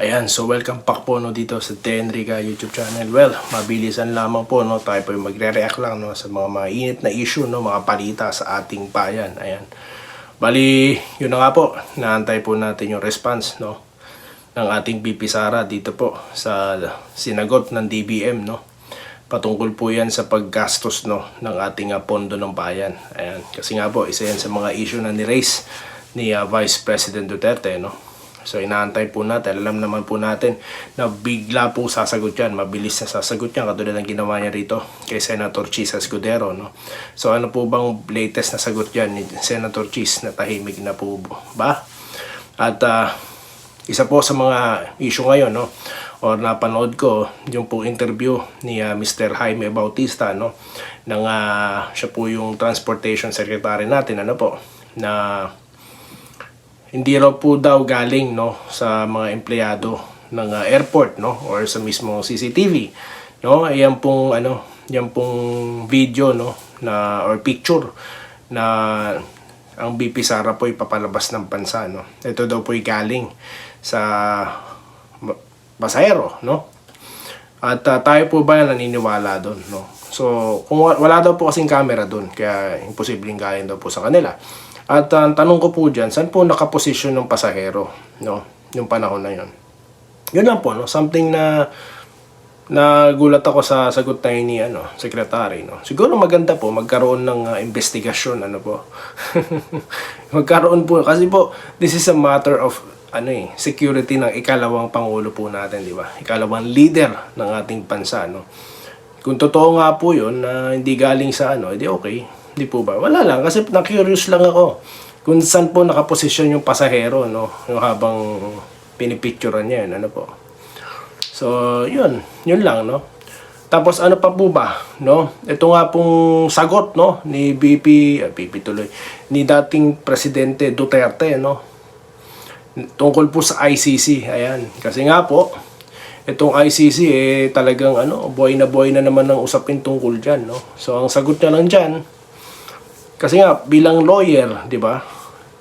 Ayan, so welcome back po no, dito sa Tenrica YouTube channel. Well, mabilisan lamang po, no, tayo po yung magre-react lang no, sa mga mainit na issue, no, mga palita sa ating bayan. Ayan. Bali, yun na nga po, naantay po natin yung response no, ng ating BP Sara dito po sa sinagot ng DBM. No. Patungkol po yan sa paggastos no, ng ating uh, pondo ng bayan. Ayan. Kasi nga po, isa yan sa mga issue na ni-raise ni uh, Vice President Duterte. No. So inaantay po natin, alam naman po natin na bigla po sasagot yan, mabilis na sasagot yan katulad ng ginawa niya rito kay Senator Chis Escudero. No? So ano po bang latest na sagot yan ni Senator Chis na tahimik na po ba? At ah, isa po sa mga issue ngayon, no? or napanood ko yung po interview ni ah, Mr. Jaime Bautista no ng ah, siya po yung transportation secretary natin ano po na hindi raw po daw galing no sa mga empleyado ng uh, airport no or sa mismo CCTV no? Ayan pong ano yan pong video no na or picture na ang BP Sara po ipapalabas ng bansa no? Ito daw po galing sa pasahero no? At uh, tayo po ba naniniwala doon no? So kung wa- wala daw po kasing camera doon kaya imposibleng galing daw po sa kanila at uh, tanong ko po dyan, saan po nakaposisyon ng pasahero? No? Yung panahon na yon. Yun lang po, no? something na nagulat ako sa sagot yun ni ano, secretary. No? Siguro maganda po magkaroon ng uh, investigasyon. Ano po? magkaroon po. Kasi po, this is a matter of ano eh, security ng ikalawang pangulo po natin, di ba? Ikalawang leader ng ating bansa, no? Kung totoo nga po yun, na hindi galing sa ano, edi okay. Di po ba? Wala lang. Kasi na-curious lang ako. Kung saan po nakaposisyon yung pasahero, no? Yung habang pinipicturean niya yun, ano po. So, yun. Yun lang, no? Tapos ano pa po ba, no? Ito nga pong sagot, no? Ni BP, ah, BP tuloy, ni dating Presidente Duterte, no? Tungkol po sa ICC, ayan. Kasi nga po, itong ICC eh talagang ano, boy na boy na naman ng usapin tungkol diyan, no? So ang sagot niya lang diyan, kasi nga bilang lawyer, 'di ba?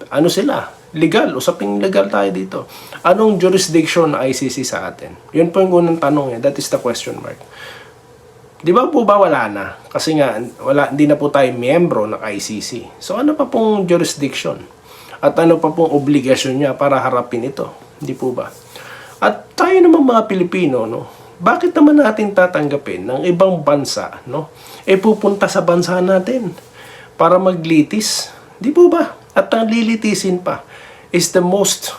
Ano sila? Legal, usaping legal tayo dito. Anong jurisdiction ng ICC sa atin? 'Yun po yung unang tanong eh. That is the question mark. 'Di ba po ba wala na? Kasi nga wala hindi na po tayo miyembro ng ICC. So ano pa pong jurisdiction? At ano pa pong obligasyon niya para harapin ito? Hindi po ba? At tayo naman mga Pilipino, no? Bakit naman natin tatanggapin ng ibang bansa, no? E pupunta sa bansa natin para maglitis. Di po ba? At ang lilitisin pa is the most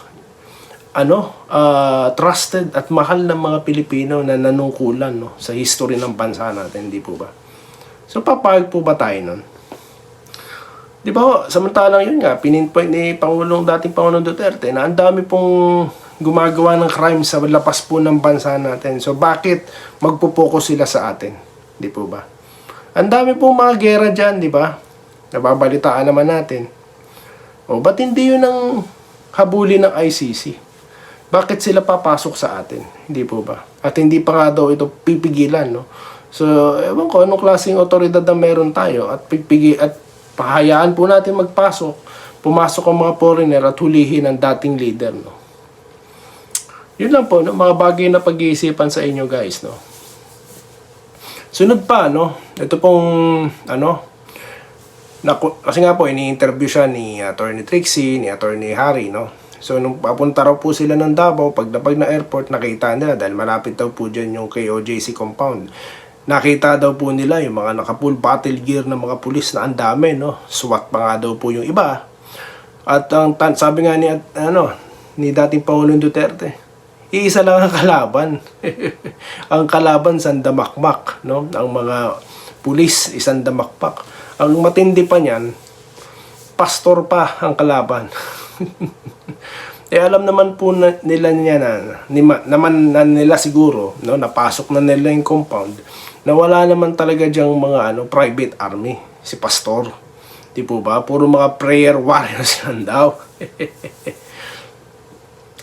ano, uh, trusted at mahal ng mga Pilipino na nanungkulan no, sa history ng bansa natin, di po ba? So, papayag po ba tayo nun? Di ba samantalang yun nga, pininpoint ni Pangulong, dating Pangulong Duterte na ang dami pong gumagawa ng crime sa lapas po ng bansa natin. So, bakit magpo-focus sila sa atin? Di po ba? Ang dami pong mga gera dyan, di ba? Nababalitaan naman natin. O, ba't hindi yun ang habuli ng ICC? Bakit sila papasok sa atin? Hindi po ba? At hindi pa nga daw ito pipigilan, no? So, ewan ko, anong klaseng otoridad na meron tayo at pipigi at pahayaan po natin magpasok, pumasok ang mga foreigner at hulihin ang dating leader, no? Yun lang po, no? mga bagay na pag-iisipan sa inyo guys, no? Sunod pa, no? Ito pong, ano, naku, kasi nga po, ini-interview siya ni Attorney Trixie, ni Attorney Harry, no? So, nung papunta raw po sila ng Davao, pagdapag na airport, nakita nila, dahil malapit daw po dyan yung KOJC compound, nakita daw po nila yung mga naka-full battle gear ng mga pulis na ang dami, no? SWAT pa nga daw po yung iba. At ang tan- sabi nga ni, ano, ni dating Pangulong Duterte, iisa lang ang kalaban. ang kalaban sandamakmak, no? Ang mga pulis isang damakpak. Ang matindi pa niyan, pastor pa ang kalaban. eh alam naman po na, nila niya na, nima, naman na nila siguro, no, napasok na nila yung compound, na wala naman talaga diyang mga ano, private army, si pastor. Di po ba? Puro mga prayer warriors lang daw.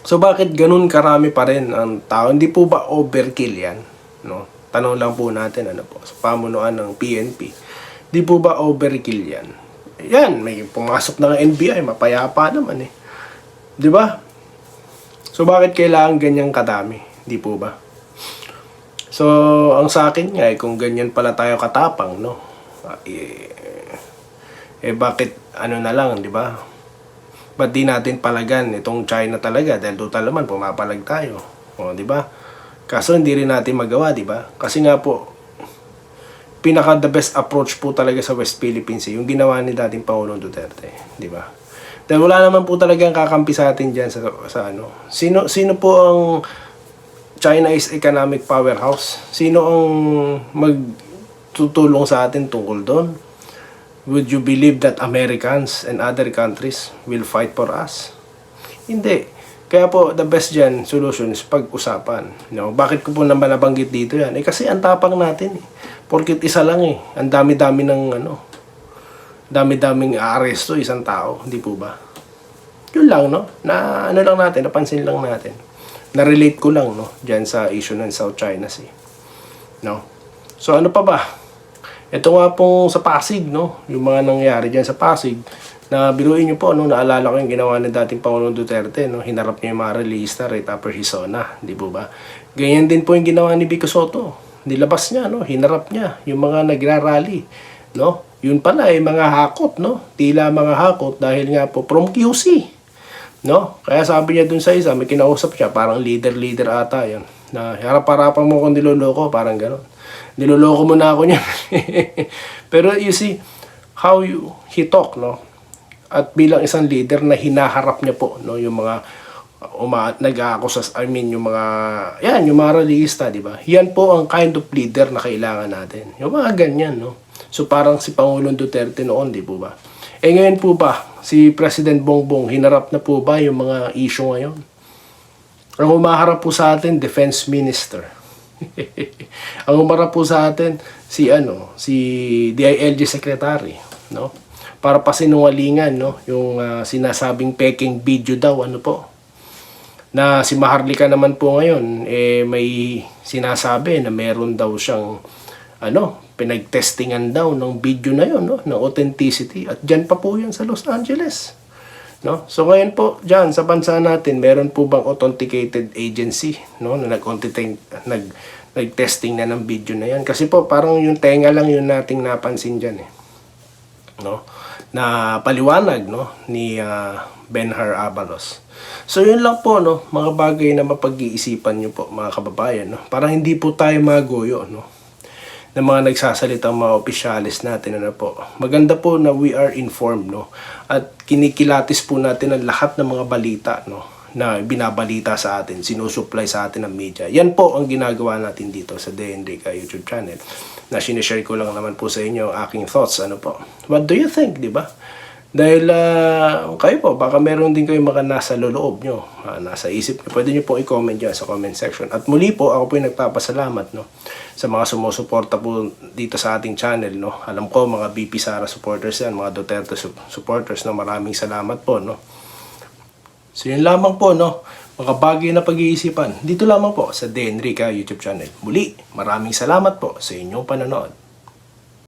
So bakit ganun karami pa rin ang tao? Hindi po ba overkill yan? No? Tanong lang po natin ano po, sa pamunuan ng PNP. Di po ba overkill yan? Yan, may pumasok na ng NBI, mapayapa naman eh. Di ba? So bakit kailangan ganyang kadami? Di po ba? So, ang sa akin nga, eh, kung ganyan pala tayo katapang, no? ah, Eh, eh bakit ano na lang, di ba? Ba't di natin palagan itong China talaga? Dahil total naman, pumapalag tayo. O, di ba? Kaso hindi rin natin magawa, di ba? Kasi nga po, pinaka the best approach po talaga sa West Philippines eh, yung ginawa ni dating Pangulong Duterte, di ba? Dahil wala naman po talagang kakampi sa atin diyan sa, sa ano. Sino sino po ang China is economic powerhouse? Sino ang magtutulong sa atin tungkol doon? Would you believe that Americans and other countries will fight for us? Hindi. Kaya po, the best dyan, solution is pag-usapan. No? Bakit ko po naman nabanggit dito yan? Eh kasi ang tapang natin eh. Porkit isa lang eh. Ang dami-dami ng ano, dami-daming aaresto isang tao. Hindi po ba? Yun lang, no? Na ano lang natin, napansin lang natin. Na-relate ko lang, no? Diyan sa issue ng South China Sea. No? So ano pa ba? Ito nga pong sa Pasig, no? Yung mga nangyari diyan sa Pasig, na biruin niyo po, no? Naalala ko yung ginawa ng dating Pangulong Duterte, no? Hinarap niya yung mga realista, right upper Hisona, di po ba? Ganyan din po yung ginawa ni Vico Soto. Nilabas niya, no? Hinarap niya yung mga nagrarally, no? Yun pala, eh, mga hakot, no? Tila mga hakot dahil nga po from QC, no? Kaya sabi niya dun sa isa, may kinausap siya, parang leader-leader ata yun. Na harap-harapan mo kung niloloko, parang gano'n. Niloloko mo na ako niya. Pero you see, how you, he talk, no? At bilang isang leader na hinaharap niya po, no? Yung mga uma, nag-aakusas, I mean, yung mga, yan, yung mga realista, di ba? Yan po ang kind of leader na kailangan natin. Yung mga ganyan, no? So parang si Pangulong Duterte noon, di po ba? Eh ngayon po ba, si President Bongbong, hinarap na po ba yung mga issue ngayon? Ang umaharap po sa atin, Defense Minister. ang umarap po sa atin, si ano, si DILG Secretary, no? Para pasinungalingan, no? Yung ah, sinasabing peking video daw, ano po? Na si Maharlika naman po ngayon, eh may sinasabi na meron daw siyang ano, pinag-testingan daw ng video na yon, no? Ng authenticity. At dyan pa po yan sa Los Angeles. No? So ngayon po, dyan sa bansa natin, meron po bang authenticated agency no, na nag nag nag-testing na ng video na yan? Kasi po, parang yung tenga lang yung nating napansin dyan eh. No? Na paliwanag no, ni ah, Benhar Abalos. So yun lang po, no, mga bagay na mapag-iisipan nyo po, mga kababayan. No? Para hindi po tayo magoyo, no? ng mga nagsasalitang mga opisyalis natin ano po. Maganda po na we are informed no at kinikilatis po natin ang lahat ng mga balita no na binabalita sa atin, sinusupply sa atin ng media. Yan po ang ginagawa natin dito sa DNRICA YouTube channel. Na sinishare ko lang naman po sa inyo ang aking thoughts. Ano po? What do you think, di ba? Dahil ah, kayo po, baka meron din kayong mga nasa loob nyo, ah, nasa isip nyo. Pwede nyo po i-comment dyan sa comment section. At muli po, ako po yung nagpapasalamat no, sa mga sumusuporta po dito sa ating channel. No. Alam ko, mga BP Sara supporters yan, mga Duterte su- supporters. No. Maraming salamat po. No. So yun lamang po, no. Mga bagay na pag-iisipan. Dito lamang po sa Denrica YouTube channel. Muli, maraming salamat po sa inyong panonood.